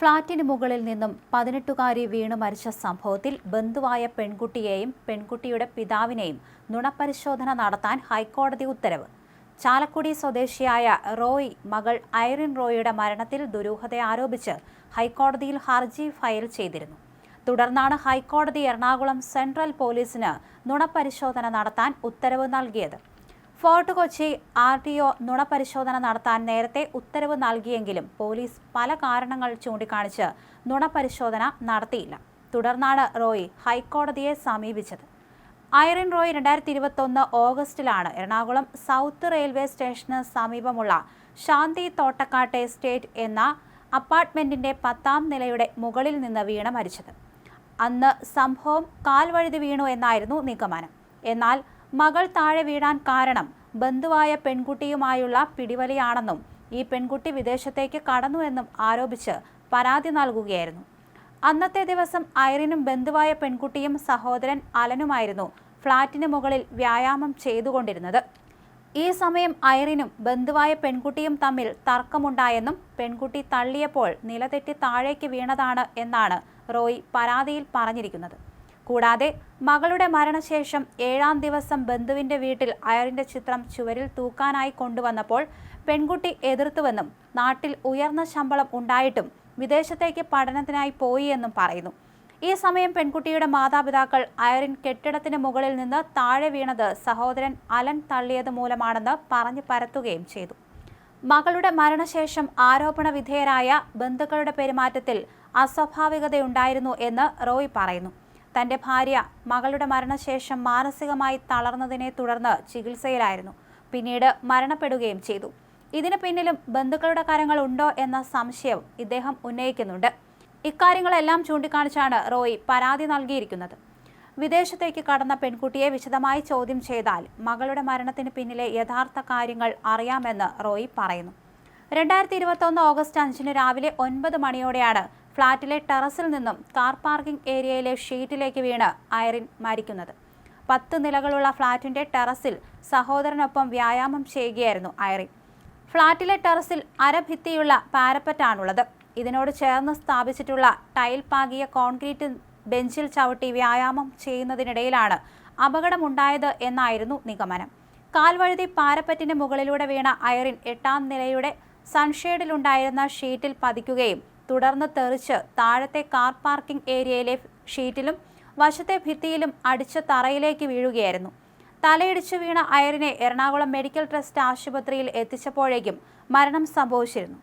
ഫ്ളാറ്റിന് മുകളിൽ നിന്നും പതിനെട്ടുകാരി വീണു മരിച്ച സംഭവത്തിൽ ബന്ധുവായ പെൺകുട്ടിയെയും പെൺകുട്ടിയുടെ പിതാവിനെയും നുണപരിശോധന നടത്താൻ ഹൈക്കോടതി ഉത്തരവ്. ചാലക്കുടി സ്വദേശിയായ റോയ് മകൾ ഐറിൻ റോയിയുടെ മരണത്തിൽ ദുരൂഹത ആരോപിച്ച് ഹൈക്കോടതിയിൽ ഹർജി ഫയൽ ചെയ്തിരുന്നു. തുടർന്നാണ് ഹൈക്കോടതി എറണാകുളം സെൻട്രൽ പോലീസിന് നുണപരിശോധന നടത്താൻ ഉത്തരവ് നൽകിയത്. Fort Kochi R T O നുണപരിശോധന നടത്താൻ നേരത്തെ ഉത്തരവ് നൽകിയെങ്കിലും പോലീസ് പല കാരണങ്ങൾ ചൂണ്ടിക്കാണിച്ച് നുണപരിശോധന നടത്തിയില്ല. തുടർന്നാണ് റോയ് ഹൈക്കോടതിയെ സമീപിച്ചത്. ഐറിൻ റോയ് രണ്ടായിരത്തി ഇരുപത്തൊന്ന് ഓഗസ്റ്റിലാണ് എറണാകുളം സൗത്ത് റെയിൽവേ സ്റ്റേഷന് സമീപമുള്ള ശാന്തി തോട്ടക്കാട്ടെ സ്റ്റേറ്റ് എന്ന അപ്പാർട്ട്മെന്റിന്റെ പത്താം നിലയുടെ മുകളിൽ നിന്ന് വീണ മരിച്ചത്. അന്ന് സംഭവം കാൽവഴുതി വീണു എന്നായിരുന്നു നിഗമനം. എന്നാൽ മകൾ താഴെ വീഴാൻ കാരണം ബന്ധുവായ പെൺകുട്ടിയുമായുള്ള പിടിവലിയാണെന്നും ഈ പെൺകുട്ടി വിദേശത്തേക്ക് കടന്നുവെന്നും ആരോപിച്ച് പരാതി നൽകുകയായിരുന്നു. അന്നത്തെ ദിവസം ഐറിനും ബന്ധുവായ പെൺകുട്ടിയും സഹോദരൻ അലനുമായിരുന്നു ഫ്ളാറ്റിന് മുകളിൽ വ്യായാമം ചെയ്തുകൊണ്ടിരുന്നത്. ഈ സമയം ഐറിനും ബന്ധുവായ പെൺകുട്ടിയും തമ്മിൽ തർക്കമുണ്ടായെന്നും പെൺകുട്ടി തള്ളിയപ്പോൾ നിലതെറ്റി താഴേക്ക് വീണതാണ് എന്നാണ് റോയ് പരാതിയിൽ പറഞ്ഞിരിക്കുന്നത്. കൂടാതെ മകളുടെ മരണശേഷം ഏഴാം ദിവസം ബന്ധുവിന്റെ വീട്ടിൽ അയറിന്റെ ചിത്രം ചുവരിൽ തൂക്കാനായി കൊണ്ടുവന്നപ്പോൾ പെൺകുട്ടി എതിർത്തുവെന്നും നാട്ടിൽ ഉയർന്ന ശമ്പളം ഉണ്ടായിട്ടും വിദേശത്തേക്ക് പഠനത്തിനായി പോയി എന്നും പറയുന്നു. ഈ സമയം പെൺകുട്ടിയുടെ മാതാപിതാക്കൾ അയറിൻ കെട്ടിടത്തിന് മുകളിൽ നിന്ന് താഴെ വീണത് സഹോദരൻ അലൻ തള്ളിയത് മൂലമാണെന്ന് പറഞ്ഞു പരത്തുകയും ചെയ്തു. മകളുടെ മരണശേഷം ആരോപണ വിധേയരായ ബന്ധുക്കളുടെ പെരുമാറ്റത്തിൽ അസ്വാഭാവികതയുണ്ടായിരുന്നു എന്ന് റോയ് പറയുന്നു. തന്റെ ഭാര്യ മകളുടെ മരണശേഷം മാനസികമായി തളർന്നതിനെ തുടർന്ന് ചികിത്സയിലായിരുന്നു. പിന്നീട് മരണപ്പെടുകയും ചെയ്തു. ഇതിന് പിന്നിലും ബന്ധുക്കളുടെ കാര്യങ്ങൾ ഉണ്ടോ എന്ന സംശയവും ഇദ്ദേഹം ഉന്നയിക്കുന്നുണ്ട്. ഇക്കാര്യങ്ങളെല്ലാം ചൂണ്ടിക്കാണിച്ചാണ് റോയി പരാതി നൽകിയിരിക്കുന്നത്. വിദേശത്തേക്ക് കടന്ന പെൺകുട്ടിയെ വിശദമായി ചോദ്യം ചെയ്താൽ മകളുടെ മരണത്തിന് പിന്നിലെ യഥാർത്ഥ കാര്യങ്ങൾ അറിയാമെന്ന് റോയി പറയുന്നു. രണ്ടായിരത്തി ഇരുപത്തൊന്ന് ഓഗസ്റ്റ് അഞ്ചിന് രാവിലെ ഒൻപത് മണിയോടെയാണ് ഫ്ളാറ്റിലെ ടെറസിൽ നിന്നും കാർ പാർക്കിംഗ് ഏരിയയിലെ ഷീറ്റിലേക്ക് വീണ് ഐറിൻ മരിക്കുന്നത്. പത്ത് നിലകളുള്ള ഫ്ളാറ്റിന്റെ ടെറസിൽ സഹോദരനൊപ്പം വ്യായാമം ചെയ്യുകയായിരുന്നു ഐറിൻ. ഫ്ളാറ്റിലെ ടെറസിൽ അരഭിത്തിയുള്ള പാരപ്പറ്റാണുള്ളത്. ഇതിനോട് ചേർന്ന് സ്ഥാപിച്ചിട്ടുള്ള ടൈൽ പാകിയ കോൺക്രീറ്റ് ബെഞ്ചിൽ ചവിട്ടി വ്യായാമം ചെയ്യുന്നതിനിടയിലാണ് അപകടമുണ്ടായത് എന്നായിരുന്നു നിഗമനം. കാൽവഴുതി പാരപ്പറ്റിന് മുകളിലൂടെ വീണ ഐറിൻ എട്ടാം നിലയുടെ സൺഷെയ്ഡിലുണ്ടായിരുന്ന ഷീറ്റിൽ പതിക്കുകയും തുടർന്ന് തെറിച്ച് താഴത്തെ കാർ പാർക്കിംഗ് ഏരിയയിലെ ഷീറ്റിലും വശത്തെ ഭിത്തിയിലും അടിച്ച് തറയിലേക്ക് വീഴുകയായിരുന്നു. തലയിടിച്ചു വീണ അയറിനെ എറണാകുളം മെഡിക്കൽ ട്രസ്റ്റ് ആശുപത്രിയിൽ എത്തിച്ചപ്പോഴേക്കും മരണം സംഭവിച്ചിരുന്നു.